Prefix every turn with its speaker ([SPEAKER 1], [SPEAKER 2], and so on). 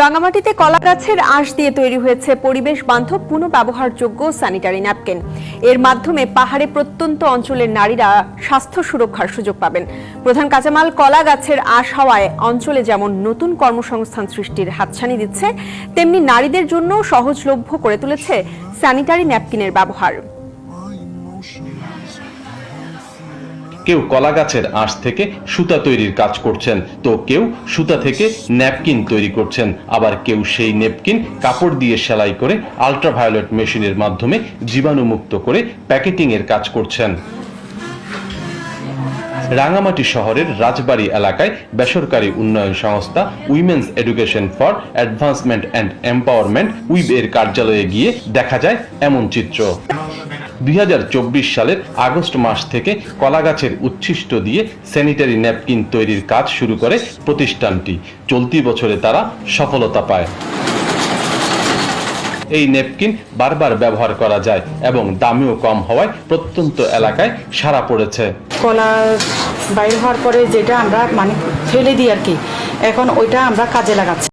[SPEAKER 1] রাঙামাটিতে কলা গাছের আঁশ দিয়ে তৈরি হয়েছে পরিবেশ বান্ধব পুনঃব্যবহারযোগ্য স্যানিটারি ন্যাপকিন এর মাধ্যমে পাহাড়ে প্রত্যন্ত অঞ্চলের নারীরা স্বাস্থ্য সুরক্ষার সুযোগ পাবেন। প্রধান কাঁচামাল কলা গাছের আঁশ হওয়ায় অঞ্চলে যেমন নতুন কর্মসংস্থান সৃষ্টির হাতছানি দিচ্ছে, তেমনি নারীদের জন্য সহজলভ্য করে তুলেছে স্যানিটারি ন্যাপকিনের ব্যবহার।
[SPEAKER 2] কেউ কলা গাছের আঁশ থেকে সুতা তৈরির কাজ করছেন। তো কেউ সুতা থেকে ন্যাপকিন তৈরি করছেন। আবার কেউ সেই ন্যাপকিন কাপড় দিয়ে সেলাই করে আলট্রাভায়োলেট মেশিনের মাধ্যমে জীবাণুমুক্ত করে প্যাকেটিং এর কাজ করছেন। রাঙামাটি শহরের রাজবাড়ী এলাকায় বেসরকারি উন্নয়ন সংস্থা women's education for advancement and empowerment উইব এর কার্যালয়ে গিয়ে দেখা যায় এমন চিত্র। দুই সালের আগস্ট মাস থেকে কলাগাছের উচ্ছিষ্ট দিয়ে স্যানিটারি ন্যাপকিন তৈরির কাজ শুরু করে প্রতিষ্ঠানটি। চলতি বছরে তারা সফলতা পায়। এই নেপকিন বারবার ব্যবহার করা যায় এবং দামেও কম হওয়ায় প্রত্যন্ত এলাকায় সারা পড়েছে।
[SPEAKER 3] কলা বাইর হওয়ার পরে যেটা আমরা মানে ফেলে দিই আর কি, এখন ওইটা আমরা কাজে লাগাচ্ছি।